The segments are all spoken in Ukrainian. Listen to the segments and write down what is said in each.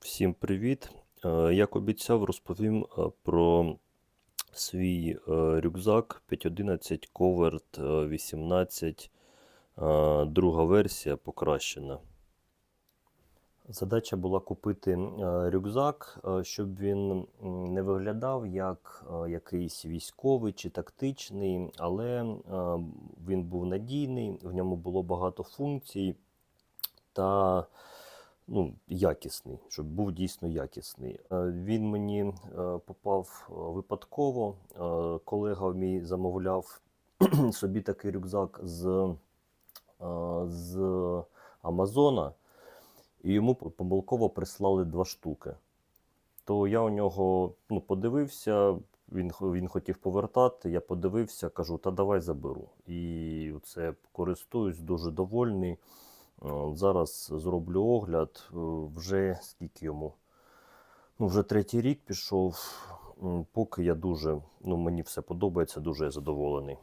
Всім привіт! Е, Як обіцяв, розповім е, про свій е, рюкзак 511 Covert е, 18, е, друга версія покращена. Задача була купити рюкзак, щоб він не виглядав як якийсь військовий чи тактичний, але він був надійний, в ньому було багато функцій та ну, якісний, щоб був дійсно якісний. Е, Він мені е, попав е, випадково. Колега мій замовляв собі такий рюкзак з, з Амазона, і йому помилково прислали два штуки. То я у нього ну, подивився, він, він хотів повертати, я подивився, кажу, та давай заберу. І це користуюсь дуже довольний. Е, Зараз зроблю огляд. е, Вже скільки йому? Ну, вже третій рік пішов. Поки я дуже, ну, мені все подобається, дуже я задоволений.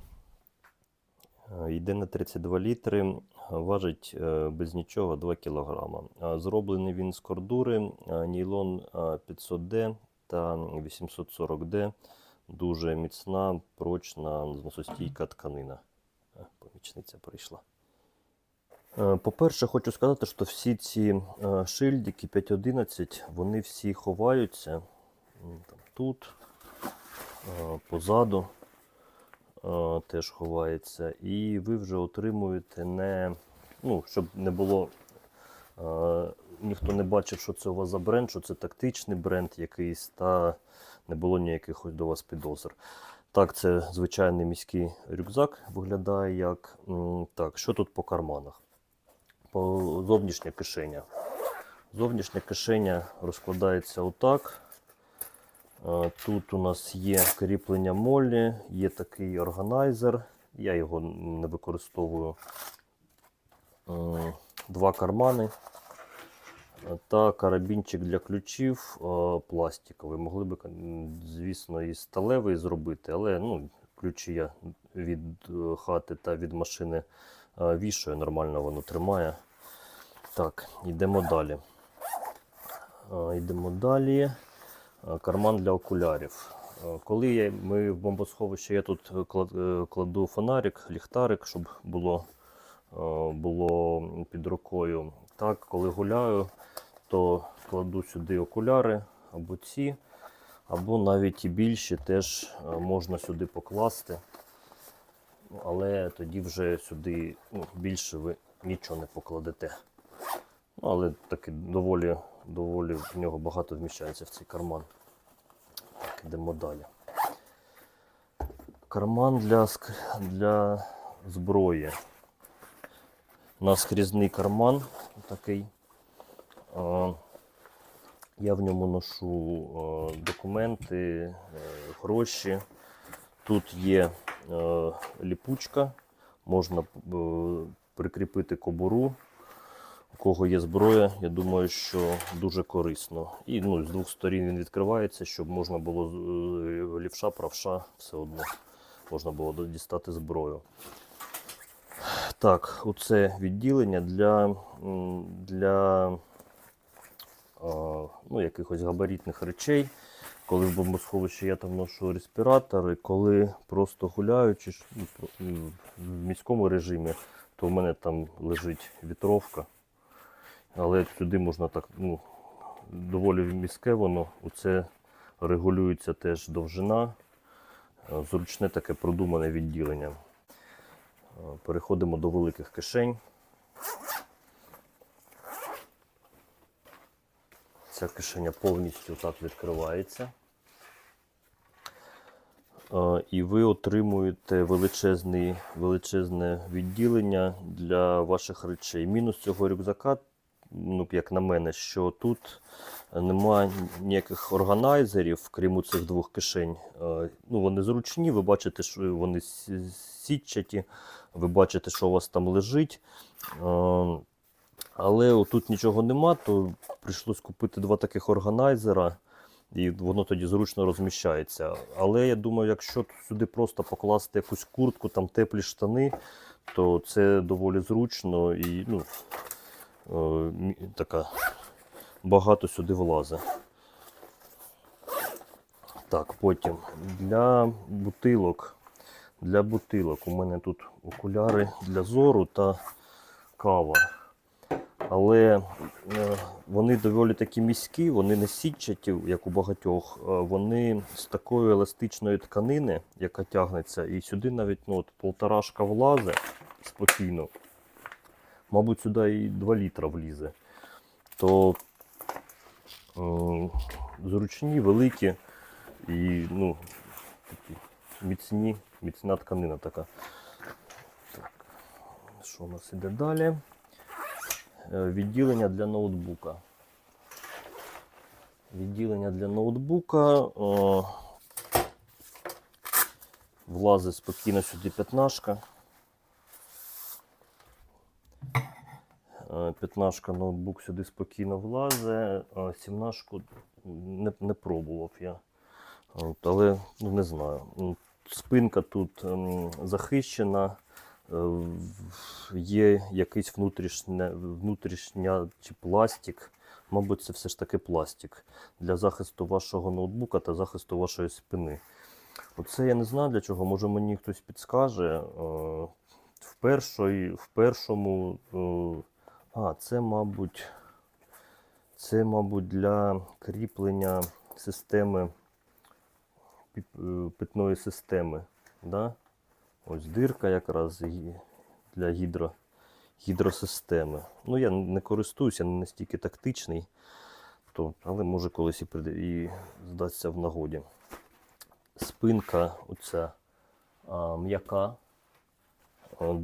Е, Йде на 32 літри, важить без нічого 2 кг. Зроблений він з кордури, нейлон е, 500D та 840D. Дуже міцна, прочна, зносостійка тканина. Помічниця прийшла. Е, По-перше, хочу сказати, що всі ці е, шильдики 5.11, вони всі ховаються там, тут, е, позаду теж ховається. І ви вже отримуєте не, ну, щоб не було, ніхто не бачив, що це у вас за бренд, що це тактичний бренд якийсь, та не було ніяких до вас підозр. Так, це звичайний міський рюкзак виглядає як. Так, що тут по карманах? По зовнішня кишеня. Зовнішня кишеня розкладається отак. Е, Тут у нас є кріплення молі, є такий органайзер. Я його не використовую. Е, Два кармани е, та карабінчик для ключів пластиковий. Могли б, звісно, і сталевий зробити, але ну, ключі я від хати та від машини вішаю, нормально воно тримає. Так, йдемо далі. Е, Йдемо далі. Е, Карман для окулярів. Е, Коли я, ми в бомбосховищі, я тут кладу фонарик, ліхтарик, щоб було, було під рукою. Так, коли гуляю, то кладу сюди окуляри або ці, або навіть і більші теж можна сюди покласти. Але тоді вже сюди ну, більше ви нічого не покладете. Але таки доволі, доволі в нього багато вміщається в цей карман. Так, ідемо далі. Карман для, для зброї. У нас різний карман такий. Я в ньому ношу документи, е, гроші. Тут є е, ліпучка, можна е, прикріпити кобуру. У кого є зброя, я думаю, що дуже корисно. І ну, з двох сторін він відкривається, щоб можна було е, лівша, правша, все одно можна було дістати зброю. Так, оце відділення для, для ну, якихось габаритних речей. Коли в бомбосховищі я там ношу респіратори, коли просто гуляючи ну, в міському режимі, то в мене там лежить вітровка. Але сюди можна так, ну, доволі міське воно. Оце регулюється теж довжина. Е, Зручне таке продумане відділення. Е, Переходимо до великих кишень. Ця кишеня повністю так відкривається. Е, І ви отримуєте величезний, величезне відділення для ваших речей. Мінус цього рюкзака, ну, як на мене, що тут немає ніяких органайзерів, крім цих двох кишень. Е, Ну, вони зручні, ви бачите, що вони сі- сітчаті, ви бачите, що у вас там лежить. Е, Але отут нічого нема, то прийшлось купити два таких органайзера, і воно тоді зручно розміщається. Але я думаю, якщо сюди просто покласти якусь куртку, там теплі штани, то це доволі зручно і ну, така багато сюди влазить. Так, потім для бутилок. Для бутилок у мене тут окуляри для зору та кава. Але е, вони доволі такі міські, вони не сітчаті, як у багатьох. е, Вони з такої еластичної тканини, яка тягнеться, і сюди навіть ну, от, полторашка влазе спокійно. Мабуть, сюди і 2 літра влізе. То м, зручні, великі і ну, такі міцні, міцна тканина така. Так, що у нас іде далі? Е, Відділення для ноутбука. Відділення для ноутбука. О, влазить спокійно сюди п'ятнашка. П'ятнашка ноутбук сюди спокійно влазить. а Сімнашку не, не пробував я. От, але ну, не знаю. Спинка тут ем, захищена. Е, Є якийсь внутрішня, внутрішня чи пластик. Мабуть, це все ж таки пластик для захисту вашого ноутбука та захисту вашої спини. Оце я не знаю для чого. Може мені хтось підскаже. Е, В, першому. А, це, мабуть, це, мабуть, для кріплення системи е, питної системи. Да? Ось дирка якраз для гідро, гідросистеми. Ну, я не користуюся, не настільки тактичний, то, але може колись і, прийде, і здасться в нагоді. Спинка оця м'яка, а,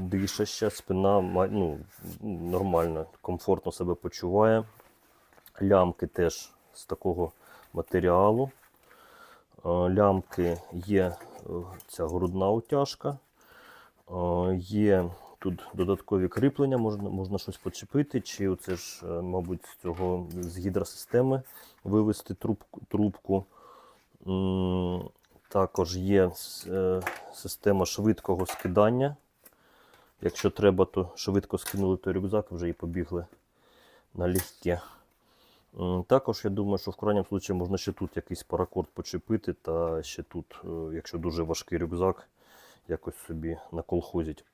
дишаща, спина ну, нормально, комфортно себе почуває. Лямки теж з такого матеріалу. Е, Лямки є е, ця грудна утяжка. Е, Є тут додаткові кріплення, можна, можна щось почепити, чи оце ж, е, мабуть, з цього з гідросистеми вивести трубку. Також є е, система швидкого скидання. Якщо треба, то швидко скинули той рюкзак вже і побігли налегке. М, Також я думаю, що в крайньому випадку можна ще тут якийсь паракорд почепити, та ще тут, е, якщо дуже важкий рюкзак, якось собі наколхозить.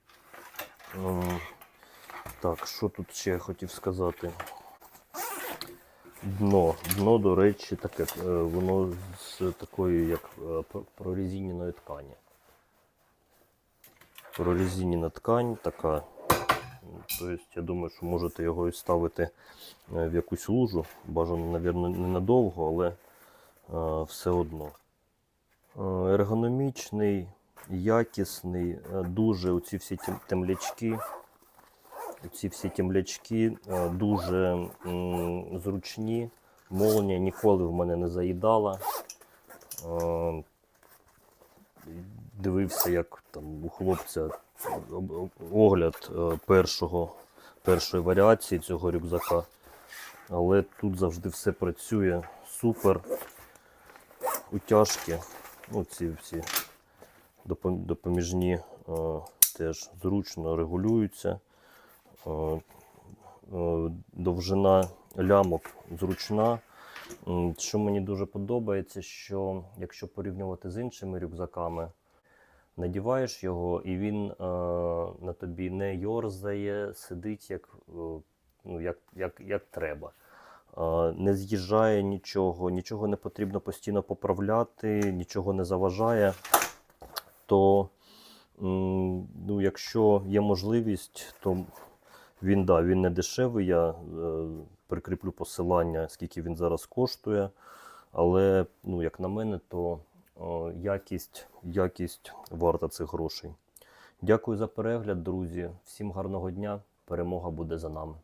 М, Так, що тут ще я хотів сказати? Дно. Дно, до речі, таке, е, воно з такої, як е, пр- прорезиненої ткані. Прорезинена ткань така. Тобто, я думаю, що можете його і ставити е, в якусь лужу. Бажано, мабуть, ненадовго, але все одно. Ергономічний, якісний, дуже оці всі тем- темлячки. Ці всі темлячки е, дуже зручні. Молнія ніколи в мене не заїдала. Е, Дивився, як там у хлопця огляд е, першого, першої варіації цього рюкзака. Але тут завжди все працює супер. Утяжки, ну ці всі допоміжні теж зручно регулюються. Е, е, довжина лямок зручна. Що мені дуже подобається, що якщо порівнювати з іншими рюкзаками, надіваєш його, і він е, на тобі не йорзає, сидить як, ну, як, як, як треба. Не з'їжджає нічого, нічого не потрібно постійно поправляти, нічого не заважає. То ну, якщо є можливість, то він, да, він не дешевий. Я е, прикріплю посилання, скільки він зараз коштує. Але, ну, як на мене, то е, якість, якість варта цих грошей. Дякую за перегляд, друзі. Всім гарного дня. Перемога буде за нами.